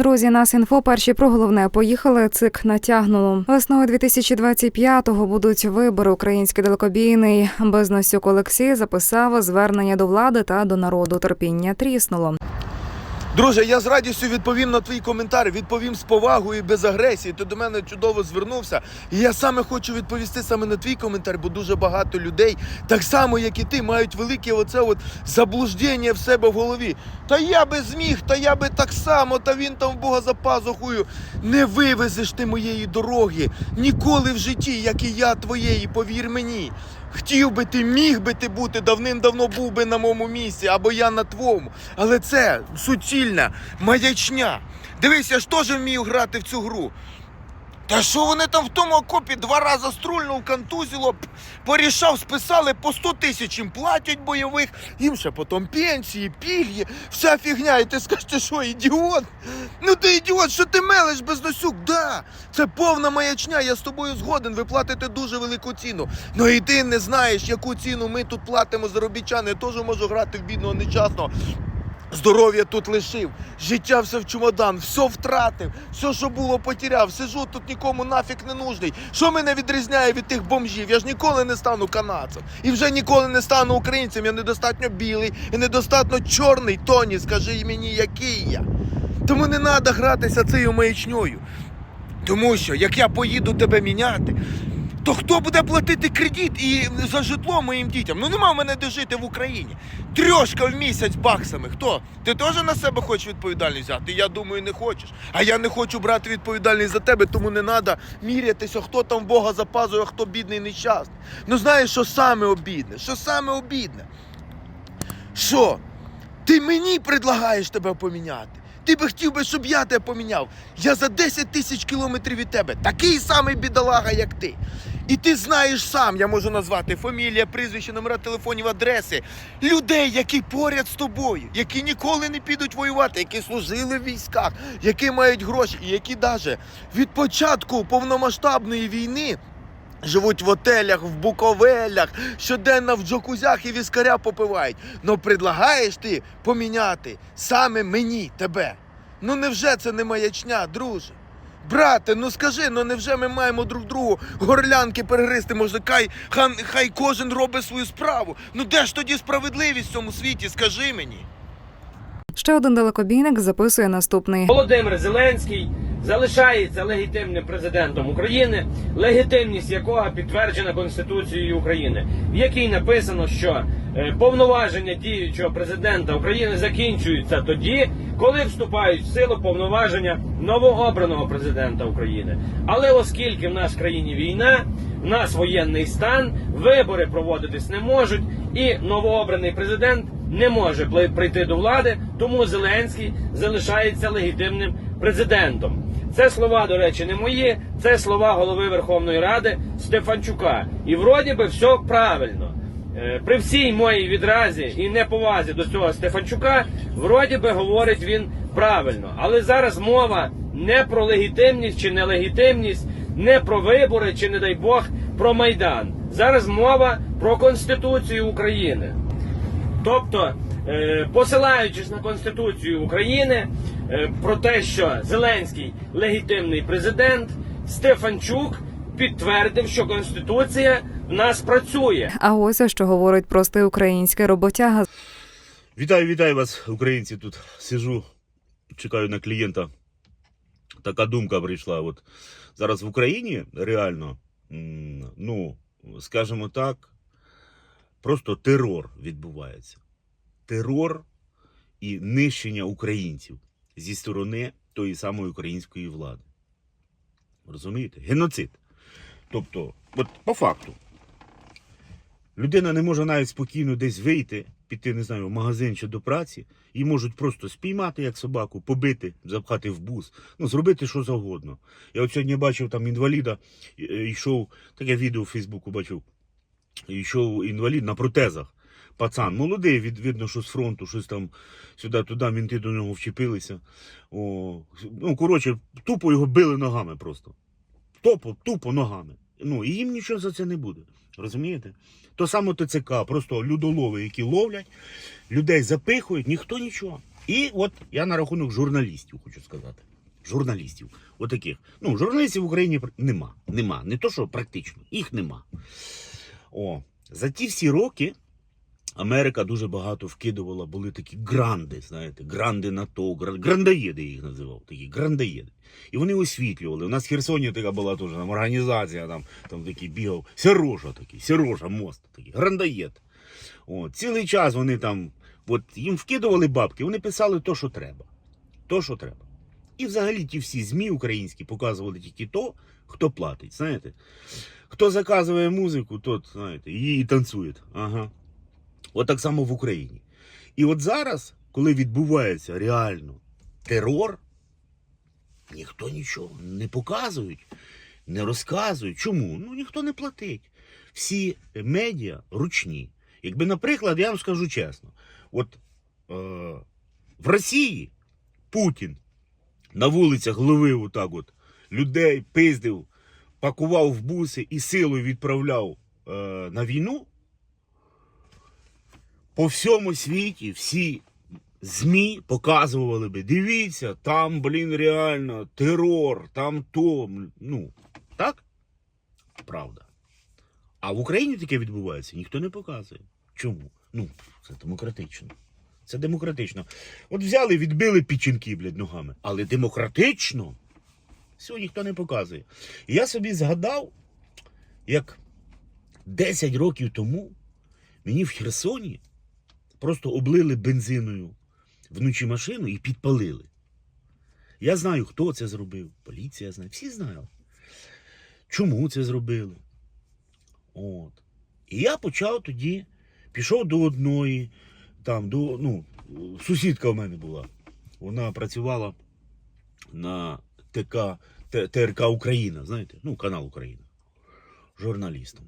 Друзі, нас інфо перші про головне поїхали. Цик натягнуло. Весною 2025-го будуть вибори. Український далекобійний Безносюк Олексій записав звернення до влади та до народу. Терпіння тріснуло. Друже, я з радістю відповім на твій коментар, відповім з повагою і без агресії. Ти до мене чудово звернувся. І я саме хочу відповісти саме на твій коментар, бо дуже багато людей, так само як і ти, мають велике оце от заблуждення в себе в голові. Та я би зміг, та я би так само, та він там в Бога за пазухою. Не вивезеш ти моєї дороги ніколи в житті, як і я твоєї, повір мені. Хотів би ти, міг би ти бути, давним-давно був би на моєму місці, або я на твоєму. Але це суцільна маячня. Дивись, я ж теж вмію грати в цю гру. Та що вони там в тому окопі два рази струльнув, контузило, порішав, списали по 100 тисяч їм платять бойових, їм ще потім пенсії, пільги, вся фігня. І ти скажеш, ти що, ідіот? Ну ти ідіот, що ти мелиш без носюк? Да, це повна маячня, я з тобою згоден, ви платите дуже велику ціну. Ну і ти не знаєш, яку ціну ми тут платимо заробітчани. Я теж можу грати в бідного нечасно. Здоров'я тут лишив, життя все в чемодан, все втратив, все, що було, потеряв. Сижу тут нікому нафіг не нужний. Що мене відрізняє від тих бомжів? Я ж ніколи не стану канадцем. І вже ніколи не стану українцем. Я недостатньо білий і недостатньо чорний. Тоні, скажи мені, який я. Тому не треба гратися цією маячньою. Тому що як я поїду тебе міняти, то хто буде платити кредит і за житло моїм дітям? Ну нема в мене де жити в Україні. Трьошка в місяць баксами. Хто? Ти теж на себе хочеш відповідальність взяти? Я думаю, не хочеш. А я не хочу брати відповідальність за тебе, тому не треба мірятися, хто там Бога за пазою, а хто бідний нещасний. Ну знаєш, що саме обідне? Що саме обідне? Що? Ти мені предлагаєш тебе поміняти? Ти би хотів би, щоб я тебе поміняв. Я за 10 тисяч кілометрів від тебе такий самий бідолага, як ти. І ти знаєш сам, я можу назвати фамілія, прізвище, номера телефонів, адреси людей, які поряд з тобою, які ніколи не підуть воювати, які служили в військах, які мають гроші, і які навіть від початку повномасштабної війни Живуть в отелях, в буковелях, щоденно в джакузях і віскаря попивають. Но предлагаєш ти поміняти саме мені тебе. Ну невже це не маячня, друже? Брате, ну скажи, ну невже ми маємо друг другу горлянки перегризти? Може, хай, хан, хай кожен робить свою справу. Ну де ж тоді справедливість в цьому світі? Скажи мені. Ще один далекобійник записує наступний. Володимир Зеленський залишається легітимним президентом України, легітимність якого підтверджена Конституцією України, в якій написано, що е, повноваження діючого президента України закінчуються тоді, коли вступають в силу повноваження новообраного президента України. Але оскільки в нас в країні війна, в нас воєнний стан, вибори проводитись не можуть, і новообраний президент не може прийти до влади, тому Зеленський залишається легітимним президентом. Це слова, до речі, не мої, це слова голови Верховної Ради Стефанчука. І вроді би все правильно. Е, При всій моїй відразі і неповазі до цього Стефанчука, вроді би говорить він правильно. Але зараз мова не про легітимність чи нелегітимність, не про вибори чи, не дай Бог, про Майдан. Зараз мова про Конституцію України. Тобто, е, посилаючись на Конституцію України про те, що Зеленський легітимний президент, Стефанчук підтвердив, що Конституція в нас працює. А ось що говорить простий український роботяга. Вітаю, вітаю вас, українці. Тут сижу, чекаю на клієнта. Така думка прийшла. От зараз в Україні реально, ну, скажімо так, просто терор відбувається. Терор і нищення українців зі сторони тої самої української влади. Розумієте? Геноцид. Тобто, от по факту, Людина не може навіть спокійно десь вийти, піти, не знаю, в магазин чи до праці, і можуть просто спіймати як собаку, побити, запхати в бус, ну, зробити що завгодно. Я от сьогодні бачив там інваліда, е, йшов, таке відео в Фейсбуку бачив, йшов інвалід на протезах. Пацан, молодий, від, видно, що з фронту, щось там сюди-туди, мінти до нього вчепилися. О, ну, коротше, тупо його били ногами просто. Тупо, тупо ногами. Ну, і їм нічого за це не буде. Розумієте? То саме ТЦК, просто людолови, які ловлять, людей запихують, ніхто нічого. І от я на рахунок журналістів хочу сказати. журналістів. Отаких. Ну, журналістів в Україні нема. Нема. Не то, що практично, їх нема. О, за ті всі роки Америка дуже багато вкидувала, були такі гранди, знаєте, гранди НАТО, гра- грандаєди їх називав, такі грандаєди. І вони освітлювали. У нас в Херсоні така була теж там організація, там, там такий бігав. Сірожа такий, Сірожа, мост такий, грандаєд. О, цілий час вони там, от їм вкидували бабки, вони писали то, що треба. То, що треба. І взагалі ті всі ЗМІ українські показували тільки то, хто платить. Знаєте? Хто заказує музику, тот, знаєте, її і танцює. Ага. От так само в Україні. І от зараз, коли відбувається реально терор, ніхто нічого не показують, не розказують. Чому? Ну ніхто не платить. Всі медіа ручні. Якби, наприклад, я вам скажу чесно, от е, в Росії Путін на вулицях ловив отак от людей, пиздив, пакував в буси і силою відправляв е, на війну. По всьому світі всі ЗМІ показували би, дивіться, там, блін, реально терор, там то. Ну, так? Правда. А в Україні таке відбувається, ніхто не показує. Чому? Ну, це демократично. Це демократично. От взяли, відбили печінки, блядь, ногами. Але демократично все ніхто не показує. І я собі згадав, як 10 років тому мені в Херсоні просто облили бензиною вночі машину і підпалили. Я знаю, хто це зробив. Поліція знає, всі знали. Чому це зробили? От. І я почав тоді, пішов до одної, там, до, ну, сусідка в мене була. Вона працювала на ТК, ТРК Україна, знаєте, ну, канал Україна. Журналістом.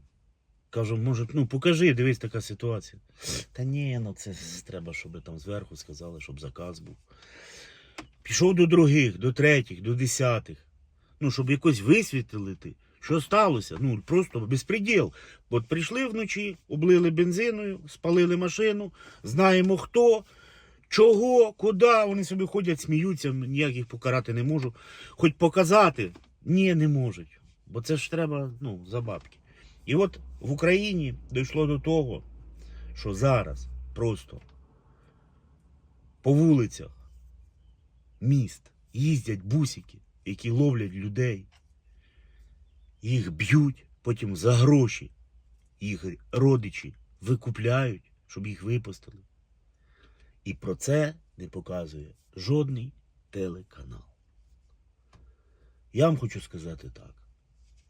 Кажу, може, ну покажи, дивись така ситуація. Та ні, ну це треба, щоб там зверху сказали, щоб заказ був. Пішов до других, до третіх, до десятих. Ну, щоб якось висвітлити, що сталося. Ну, просто безпреділ. От прийшли вночі, облили бензиною, спалили машину, знаємо хто, чого, куди. Вони собі ходять, сміються, ніяк їх покарати не можу. Хоч показати, ні, не можуть. Бо це ж треба ну, за бабки. І от в Україні дійшло до того, що зараз просто по вулицях міст їздять бусики, які ловлять людей, їх б'ють, потім за гроші їх родичі викупляють, щоб їх випустили. І про це не показує жодний телеканал. Я вам хочу сказати так.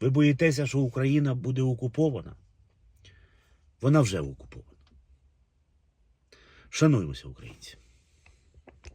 Ви боїтеся, що Україна буде окупована? Вона вже окупована. Шануємося, українці.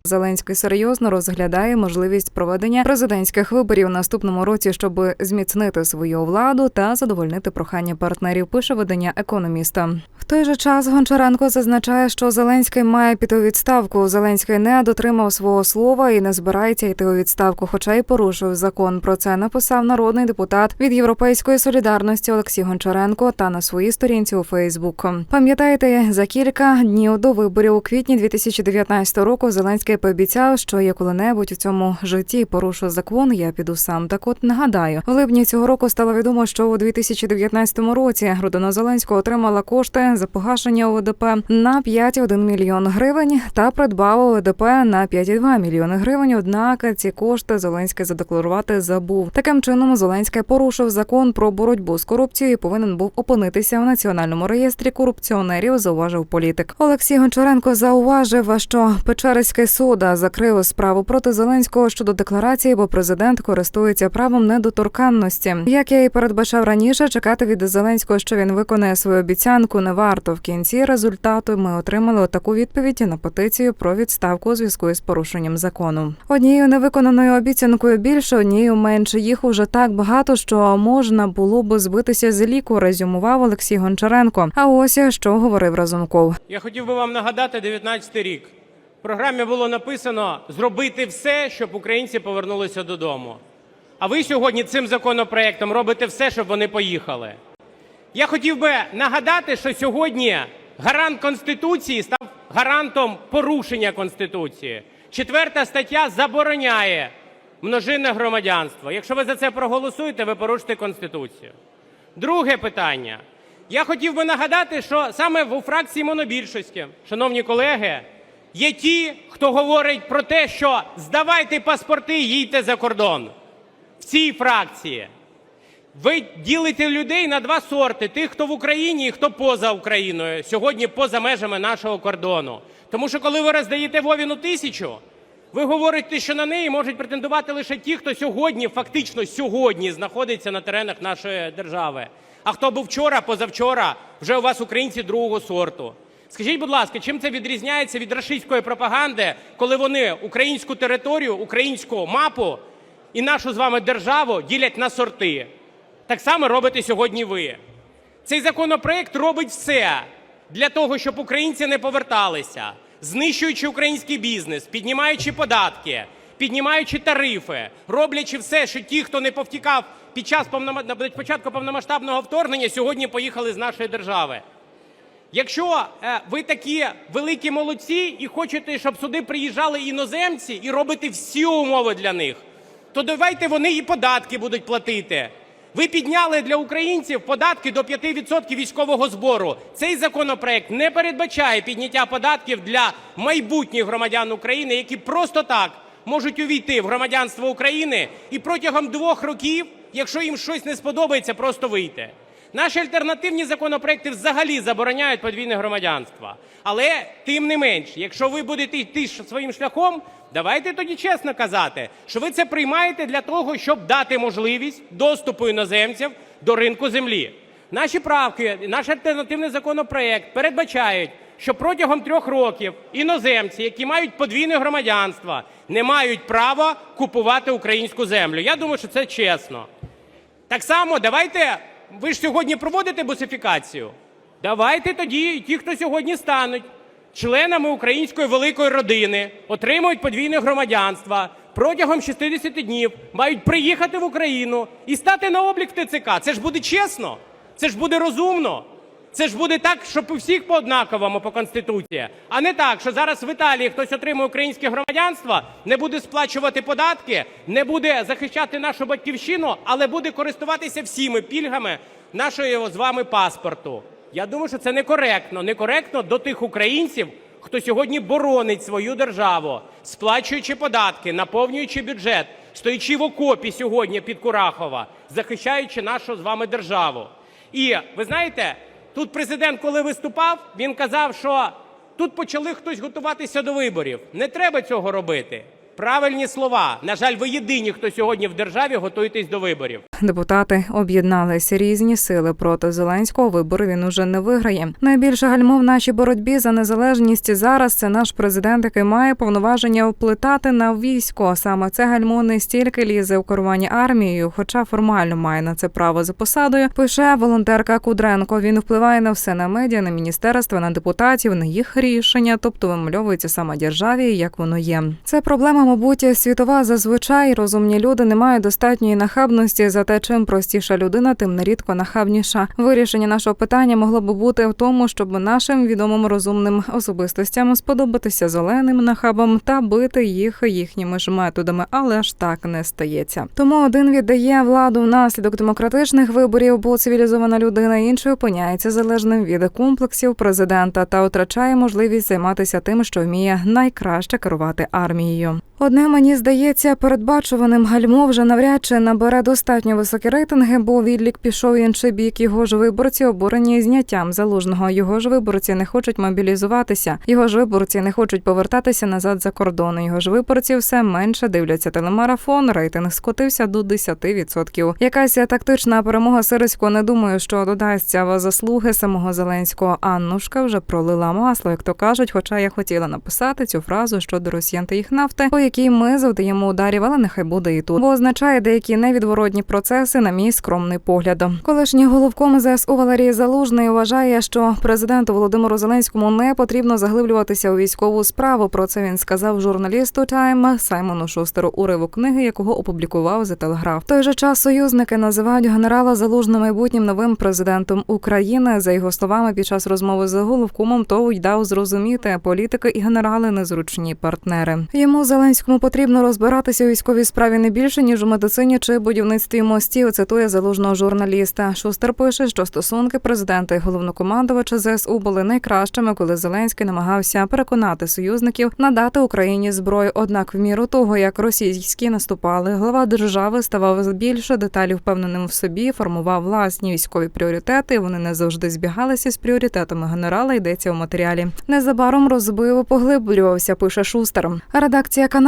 Зеленський серйозно розглядає можливість проведення президентських виборів наступному році, щоб зміцнити свою владу та задовольнити прохання партнерів. Пише видання економіста. Той же час Гончаренко зазначає, що Зеленський має піти у відставку. Зеленський не дотримав свого слова і не збирається йти у відставку, хоча й порушив закон. Про це написав народний депутат від Європейської солідарності Олексій Гончаренко та на своїй сторінці у Фейсбук. Пам'ятаєте, за кілька днів до виборів у квітні 2019 року Зеленський пообіцяв, що я коли-небудь у цьому житті порушу закон, я піду сам. Так от нагадаю, в липні цього року стало відомо, що у 2019 році родина Зеленського отримала кошти за погашення ОВДП на 5,1 мільйон гривень та придбав ОВДП на 5,2 мільйони гривень. Однак ці кошти Зеленський задекларувати забув. Таким чином Зеленський порушив закон про боротьбу з корупцією. і Повинен був опинитися в національному реєстрі корупціонерів. Зауважив політик. Олексій Гончаренко зауважив, що Печерський суд закрив справу проти Зеленського щодо декларації, бо президент користується правом недоторканності. Як я і передбачав раніше, чекати від Зеленського, що він виконає свою обіцянку, не варто. В кінці результату ми отримали таку відповідь на петицію про відставку у зв'язку із порушенням закону. Однією невиконаною обіцянкою більше, однією менше. Їх уже так багато, що можна було би збитися з ліку. Резюмував Олексій Гончаренко. А ось що говорив Разумков. Я хотів би вам нагадати 19 рік. В програмі було написано зробити все, щоб українці повернулися додому. А ви сьогодні цим законопроектом робите все, щоб вони поїхали. Я хотів би нагадати, що сьогодні гарант Конституції став гарантом порушення Конституції. Четверта стаття забороняє множинне громадянство. Якщо ви за це проголосуєте, ви порушите Конституцію. Друге питання. Я хотів би нагадати, що саме у фракції монобільшості, шановні колеги, є ті, хто говорить про те, що здавайте паспорти, їдьте за кордон. В цій фракції. Ви ділите людей на два сорти: тих, хто в Україні і хто поза Україною, сьогодні поза межами нашого кордону. Тому що коли ви роздаєте Вовіну тисячу, ви говорите, що на неї можуть претендувати лише ті, хто сьогодні, фактично сьогодні, знаходиться на теренах нашої держави. А хто був вчора, позавчора, вже у вас українці другого сорту. Скажіть, будь ласка, чим це відрізняється від рашистської пропаганди, коли вони українську територію, українську мапу і нашу з вами державу ділять на сорти? Так само робите сьогодні ви. Цей законопроект робить все для того, щоб українці не поверталися, знищуючи український бізнес, піднімаючи податки, піднімаючи тарифи, роблячи все, що ті, хто не повтікав під час повнома- початку повномасштабного вторгнення, сьогодні поїхали з нашої держави. Якщо е, ви такі великі молодці і хочете, щоб сюди приїжджали іноземці і робите всі умови для них, то давайте вони і податки будуть платити. Ви підняли для українців податки до 5% військового збору. Цей законопроект не передбачає підняття податків для майбутніх громадян України, які просто так можуть увійти в громадянство України і протягом двох років, якщо їм щось не сподобається, просто вийти. Наші альтернативні законопроекти взагалі забороняють подвійне громадянство. Але тим не менш, якщо ви будете йти своїм шляхом, давайте тоді чесно казати, що ви це приймаєте для того, щоб дати можливість доступу іноземців до ринку землі. Наші правки, наш альтернативний законопроект передбачають, що протягом трьох років іноземці, які мають подвійне громадянство, не мають права купувати українську землю. Я думаю, що це чесно. Так само давайте, ви ж сьогодні проводите бусифікацію. Давайте тоді ті, хто сьогодні стануть членами української великої родини, отримують подвійне громадянство, протягом 60 днів мають приїхати в Україну і стати на облік в ТЦК. Це ж буде чесно, це ж буде розумно. Це ж буде так, щоб у всіх по однаковому по конституції, а не так, що зараз в Італії хтось отримує українське громадянство, не буде сплачувати податки, не буде захищати нашу батьківщину, але буде користуватися всіми пільгами нашого з вами паспорту. Я думаю, що це некоректно. Некоректно до тих українців, хто сьогодні боронить свою державу, сплачуючи податки, наповнюючи бюджет, стоячи в окопі сьогодні під Курахова, захищаючи нашу з вами державу. І ви знаєте, тут президент, коли виступав, він казав, що тут почали хтось готуватися до виборів. Не треба цього робити. Правильні слова. На жаль, ви єдині, хто сьогодні в державі готуєтесь до виборів. Депутати об'єдналися різні сили проти Зеленського. Вибори він уже не виграє. Найбільше гальмо в нашій боротьбі за незалежність зараз це наш президент, який має повноваження вплитати на військо. Саме це гальмо не стільки лізе у керування армією, хоча формально має на це право за посадою. Пише волонтерка Кудренко. Він впливає на все на медіа, на міністерства, на депутатів, на їх рішення, тобто вимальовується саме державі, як воно є. Це проблема, мабуть, світова. Зазвичай розумні люди не мають достатньої нахабності. Зате чим простіша людина, тим нерідко нахабніша. Вирішення нашого питання могло би бути в тому, щоб нашим відомим розумним особистостям сподобатися зеленим нахабам та бити їх їхніми ж методами, але ж так не стається. Тому один віддає владу внаслідок демократичних виборів, бо цивілізована людина інший опиняється залежним від комплексів президента та втрачає можливість займатися тим, що вміє найкраще керувати армією. Одне мені здається, передбачуваним гальмо вже навряд чи набере достатньо високі рейтинги, бо відлік пішов інший бік. Його ж виборці обурені зняттям залужного. Його ж виборці не хочуть мобілізуватися. Його ж виборці не хочуть повертатися назад за кордон. Його ж виборці все менше дивляться телемарафон. Рейтинг скотився до 10%. Якась тактична перемога Сирського не думаю, що додасться в заслуги самого Зеленського. Аннушка вже пролила масло, як то кажуть. Хоча я хотіла написати цю фразу щодо росіян та їх нафти, якій ми завдаємо ударів, але нехай буде і тут, бо означає деякі невідворотні процеси. на мій скромний погляд. Колишній головком ЗСУ Валерій Залужний вважає, що президенту Володимиру Зеленському не потрібно заглиблюватися у військову справу. Про це він сказав журналісту Тайм Саймону Шустеру уривок книги, якого опублікував за телеграф. Той же час союзники називають генерала Залужного майбутнім новим президентом України. За його словами, під час розмови з головкомом той дав зрозуміти, політики і генерали незручні партнери. Йому Зеленському потрібно розбиратися у військовій справі не більше ніж у медицині чи будівництві мостів. Цитує залужного журналіста. Шустер пише, що стосунки президента і головнокомандувача ЗСУ були найкращими, коли Зеленський намагався переконати союзників надати Україні зброю. Однак, в міру того, як російські наступали, глава держави ставав більше деталі впевненим в собі, формував власні військові пріоритети. Вони не завжди збігалися з пріоритетами генерала. Йдеться у матеріалі. Незабаром розбив, поглиблювався. Пише Шустер. Редакція каналу